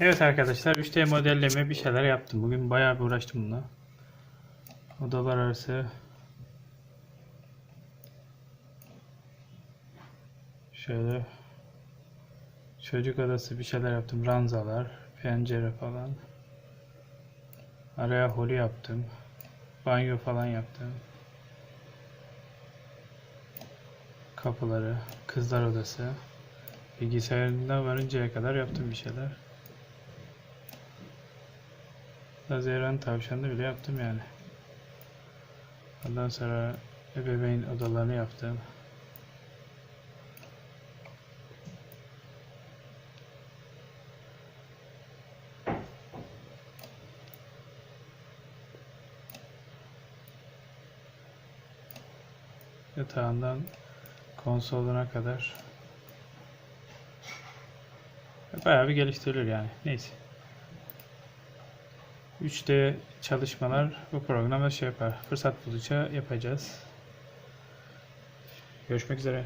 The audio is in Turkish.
Evet arkadaşlar 3D modelleme bir şeyler yaptım. Bugün bayağı bir uğraştım bununla. Odalar arası şöyle çocuk odası bir şeyler yaptım. Ranzalar, pencere falan. Araya holi yaptım. Banyo falan yaptım. Kapıları, kızlar odası. Bilgisayarında varıncaya kadar yaptım bir şeyler. Haziran tavşanını bile yaptım yani. Ondan sonra ebeveyn odalarını yaptım. Yatağından konsoluna kadar bayağı bir geliştirilir yani. Neyse. 3D çalışmalar bu programda şey yapar. Fırsat buldukça yapacağız. Görüşmek üzere.